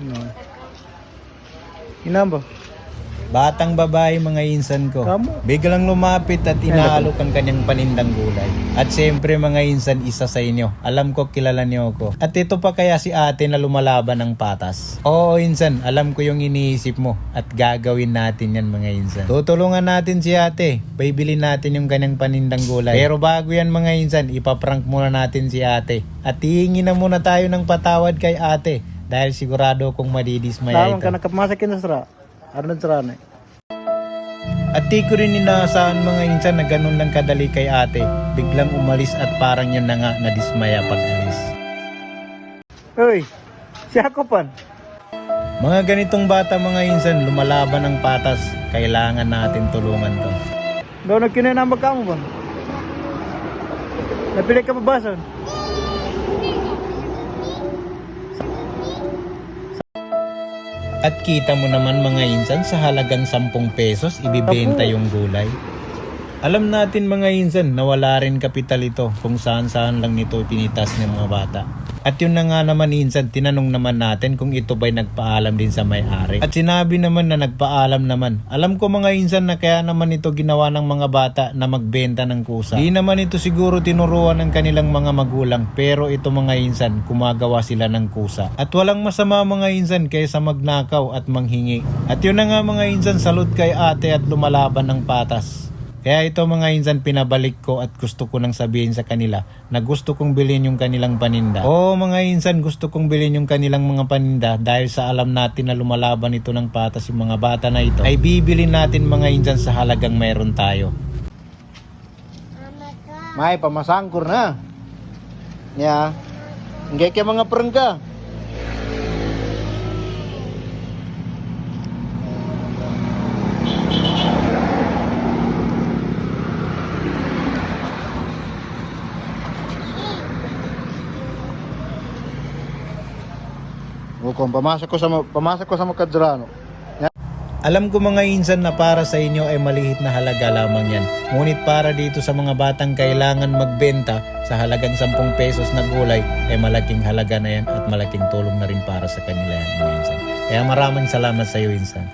Ano? Inamba. Batang babae mga insan ko. Kamo? Biglang lumapit at inaalok ang kanyang panindang gulay. At siyempre mga insan, isa sa inyo. Alam ko kilala niyo ako. At ito pa kaya si ate na lumalaban ng patas. Oo insan, alam ko yung iniisip mo. At gagawin natin yan mga insan. Tutulungan natin si ate. Bibili natin yung kanyang panindang gulay. Pero bago yan mga insan, ipaprank muna natin si ate. At hihingi na muna tayo ng patawad kay ate. Dahil sigurado kung madidismaya Tawang ito. ka nakapamasakin na sara. Arnold sara na. At di ko rin inaasahan mga insan na ganun lang kadali kay ate. Biglang umalis at parang yun na nga nadismaya pag alis. Uy, si Hakopan. Mga ganitong bata mga insan, lumalaban ng patas. Kailangan natin tulungan to. Daw nagkinanambag ka mo ba? Napili ka pa ba son? At kita mo naman mga insan, sa halagang 10 pesos, ibibenta yung gulay. Alam natin mga insan na wala rin kapital ito kung saan saan lang nito pinitas ng mga bata. At yun na nga naman insan, tinanong naman natin kung ito ba'y nagpaalam din sa may-ari. At sinabi naman na nagpaalam naman. Alam ko mga insan na kaya naman ito ginawa ng mga bata na magbenta ng kusa. Di naman ito siguro tinuruan ng kanilang mga magulang pero ito mga insan, kumagawa sila ng kusa. At walang masama mga insan kaysa magnakaw at manghingi. At yun na nga mga insan, salute kay ate at lumalaban ng patas. Kaya ito mga insan pinabalik ko at gusto ko nang sabihin sa kanila na gusto kong bilhin yung kanilang paninda. Oo mga insan gusto kong bilhin yung kanilang mga paninda dahil sa alam natin na lumalaban ito ng patas yung mga bata na ito ay bibili natin mga insan sa halagang mayroon tayo. May pamasangkur na. Ya. Ngay kay mga perengka. O kung pamasok ko sa pamasok ko sa Makadrano. Alam ko mga insan na para sa inyo ay malihit na halaga lamang yan. Ngunit para dito sa mga batang kailangan magbenta sa halagang 10 pesos na gulay ay malaking halaga na yan at malaking tulong na rin para sa kanila yan mga insan. Kaya maraming salamat sa iyo insan.